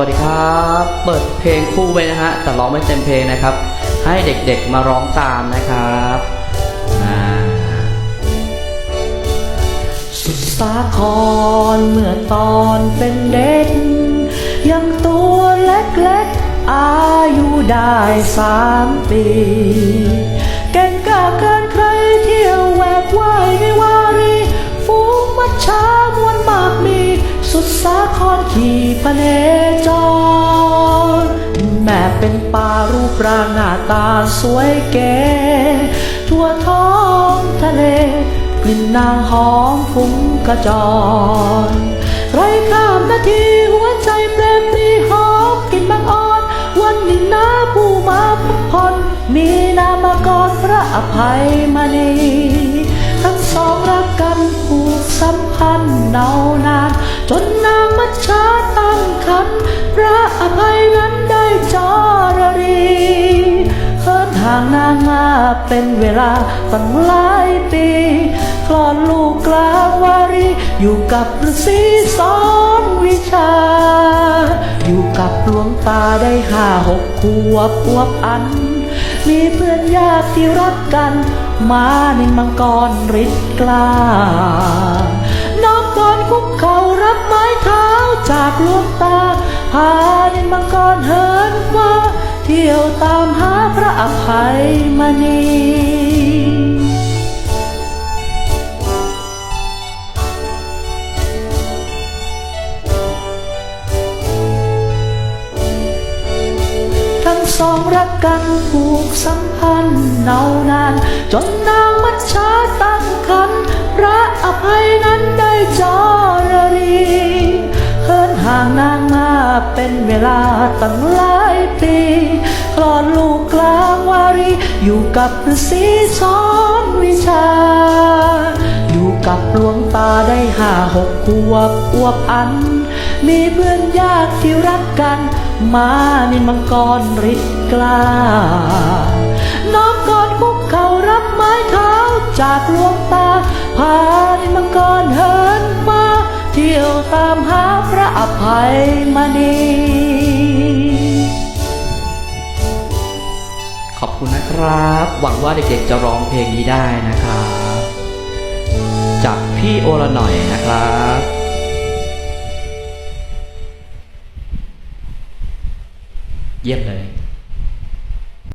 วัสดีครับ เปิดเพลงคู่ไว้นะฮะ แต่ร้องไม่เต็มเพลงนะครับ ให้เด็กๆมาร้องตามนะครับสุดสาครเมื่อตอนเป็นเด็ก ยังตัวเล็กๆ อายุได้สามปี เก่งกาเกินใครเที่ยวแหวกว่ายในวารีฝูงมัจฉามวลมากมี สุดสาครขี่พเนจร แม่เป็นป่ารูปร่างหน้าตาสวยเก๋ ทั่วท้องทะเล กลิ่นนางหอมฟุ้งกระจร ไรข้ามนาทีหัวใจเปรมปรีหอมกลิ่นบางอ่อน วันหนึ่งนาผู้มาพักผ่อนมีนามกรพระอภัยมณีทั้งสองรักกันผูกสัมพันธ์เนานานจน นางนางมาเป็นเวลาตั้งหลายปีคลอดลูกกลางวารีอยู่กับฤาษีสอนวิชา อยู่กับหลวงตาได้ห้าหกขวบอวบอัน มีเพื่อนญาติที่รักกัน มาในมังกรฤทธิ์กล้าน้องกรคุกเข่ารับไม้เท้าจากหลวงตาพาในมังกรเหินว่า เที่ยวตามหาพระอภัยมณีทั้งสองรักกันผูกสัมพันธ์เนานาน จนนางมัจฉาตั้งคันพระอภัยนั้นได้จอรรีเฮินห่างนางมาเป็นเวลาตั้งหลาย อยู่กับฤาษีสอนวิชา อยู่กับหลวงตาได้ห้าหกขวบอวบอัน มีเพื่อนยากที่รักกันมานินมังกรฤทธิ์กล้าน้อมกอดคุกเข่ารับไม้เท้าจากหลวงตา พานินมังกรเหินมา เที่ยวตามหาพระอภัยมณี ขอบคุณนะครับ หวังว่าเด็กๆจะร้องเพลงนี้ได้นะครับ จากพี่โอละหน่อยนะครับเยี่ยมเลย